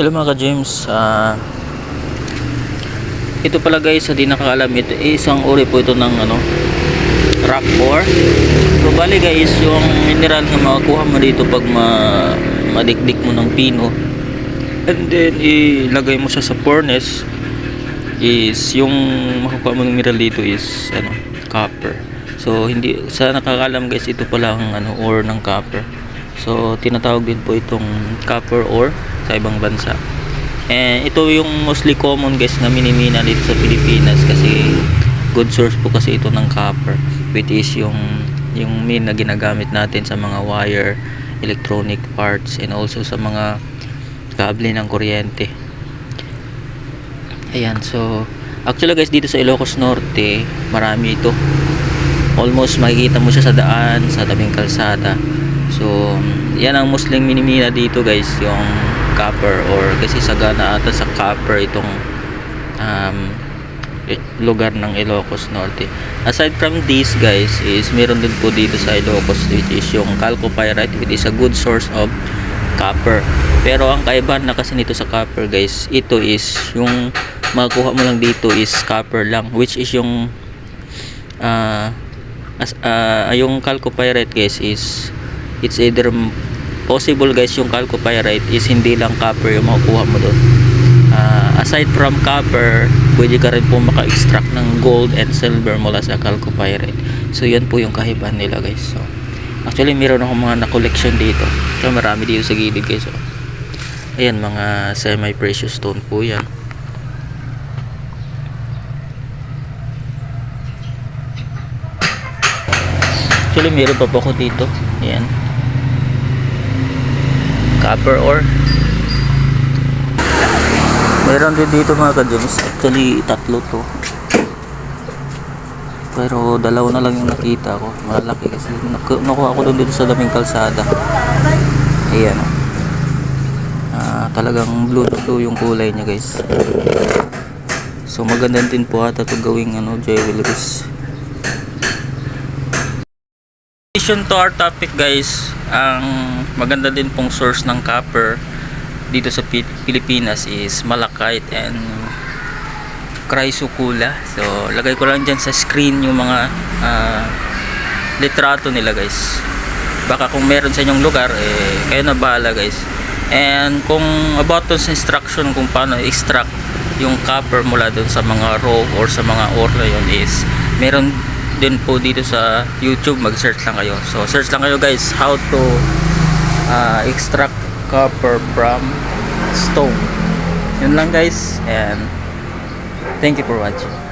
Hello mga ka-James, ah ito pala guys, sa di nakakaalam, ito isang uri po ito ng ano, rock ore. So bali guys, yung mineral na makakuha mo dito pag ma madikdik mo ng pino. And then ilagay mo siya sa furnace is yung makukuha mo ng mineral dito is ano, copper. So hindi sa nakakaalam guys, ito pala ang ano ore ng copper. So tinatawag din po itong copper ore sa ibang bansa. And ito yung mostly common guys na minimina dito sa Pilipinas kasi good source po kasi ito ng copper which is yung yung min na ginagamit natin sa mga wire, electronic parts and also sa mga kable ng kuryente. Ayan, so actually guys dito sa Ilocos Norte, marami ito. Almost makikita mo siya sa daan, sa tabing kalsada. So, yan ang Muslim minimina dito guys, yung copper or kasi sagana ata sa copper itong um, lugar ng Ilocos Norte. Aside from this guys is meron din po dito sa Ilocos which is yung chalcopyrite which is a good source of copper. Pero ang kaibahan na kasi nito sa copper guys, ito is yung makukuha mo lang dito is copper lang which is yung ah as ah, yung chalcopyrite guys is it's either possible guys yung chalcopyrite is hindi lang copper yung makukuha mo doon. Ah, aside from copper pwede ka rin po maka-extract ng gold and silver mula sa chalcopyrite so yan po yung kahibahan nila guys. So actually meron akong mga na-collection dito. So marami dito sa gilid guys so. ayan mga semi precious stone po yan. Actually meron pa po ako dito. Ayan copper ore. Meron din dito mga ka-gems actually tatlo to. Pero dalawa na lang yung nakita ko. Malaki kasi. Naku- nakuha ko doon dito sa daming kalsada. Ayan ah talagang blue blue yung kulay niya guys. So maganda din po ata to gawing ano jewelries addition to our topic guys ang maganda din pong source ng copper dito sa Pi- Pilipinas is malachite and chrysocula so lagay ko lang dyan sa screen yung mga ah, litrato nila guys. Baka kung meron sa inyong lugar eh kayo na bahala guys. And kung about sa instruction kung paano extract yung copper mula dun sa mga raw or sa mga ore na yun is meron din po dito sa YouTube mag-search lang kayo. So search lang kayo guys. How to uh, extract copper from stone. Yun lang guys and thank you for watching